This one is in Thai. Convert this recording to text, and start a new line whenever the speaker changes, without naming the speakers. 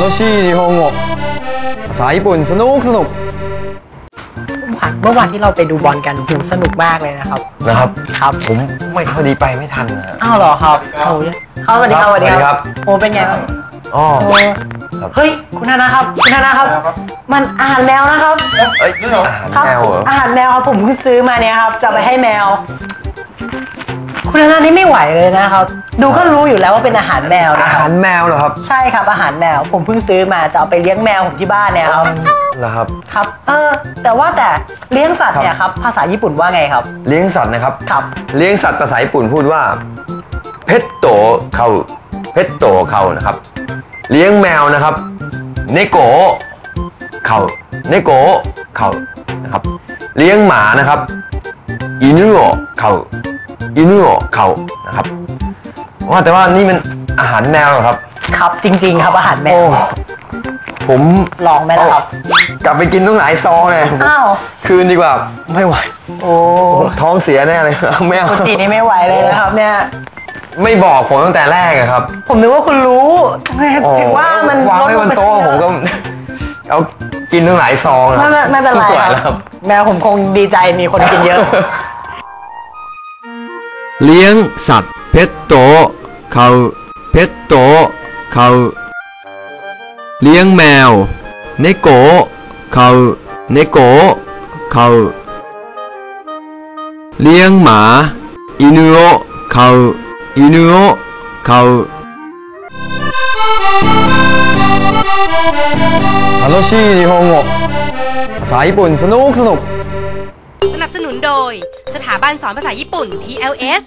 楽しい日本語ภาษาญี่ปุ่นสนุกสนุก
เมื่อวันที่เราไปดูบอลกันผมสนุกมากเลยนะครับ
นะครับ
ครับ
ผมไม่พอดีไปไม่ทันนะ
อ้าวเหรอครับโอ้ยเข้าสวัสดีครับสวัสดี
สวัสดี
ค
ครั
รับ บโอ้เป็นไงบ้าง
อ๋อ
โอ้
ครับ
เฮ้ยคุณธนาครับคุณธนาครับ มันอาหารแมวนะครับ
เอ้ยอาหาร
ครับ
แมวเหรอ
อาหารแมวครับผมเพิ่งซื้อมาเนี่ยครับจะเอาไปให้แมว คุณธนานี่ไม่ไหวเลยนะครับ ดูก็รู้อยู่แล้วว่าเป็นอาหารแมว
อา
นะค
หา
รับ
รแมวเหรอครับ
ใช่ครับอาหารแมว ผมเพิ่งซื้อมาจะเอาไปเลี้ยงแมวผมที่บ้านเนี่ยครับ
เหรอครับ
ครับ เออ แต่ว่าแต่เลี้ยงสัตว์เนี่ยครับภาษาญี่ปุ่นว่าไงครับ
เลี้ยงสัตว์นะครับ
ครับ
เลี้ยงสัตว์ภาษาญี่ปุ่นพูดว่าเพตโตเขาเพตโตเขานะครับ เลี้ยงแมวนะครับเนโกะเขาเนโกะเขานะครับ เลี้ยงหมานะครับอินุโอะเขา อินุโอะเขานะครับว่าแต่ว่านี่มันอาหารแมวเหรอครับ
ครับจริง ๆ ครับอาหารแม
โอ้
ว
ผม
ลองไหมล่ะครับ
กลับไปกินต้องหลายซองเลย
อ้าว
คืนดีกว่าไม่ไหว
โอ้
ท้องเสียแน่เลยไม่เอา
คุณจีนี่ไม่ไหวเลยนะครับ เนี่ย
ไม่บอกผมตั้งแต่แรกอะครับ
ผมนึกว่าคุณรู้ถึงว่ามัน
วางไว้บนโต๊ะ
ลดล
ผม
งไป
ก็เอากินทั้งหลายซอง
ไม่ไม่ไม่เป็นไร
ม่หว
ค
แล้ว
รับ แมวผมคงดีใจมีคนกินเยอะ
เลี้ยงสัตว์เพชโตเขาเพชโตเขาเลี้ยงแมวเนโกะเขาเนโกะเขาเลี้ยงหมาอินุโอะเขาอินุโอะเขา
楽しい日本語ภาษาญี่ปุ่นสนุกสนุก
สนับสนุนโดย สถาบันสอนภาษาญี่ปุ่น TLS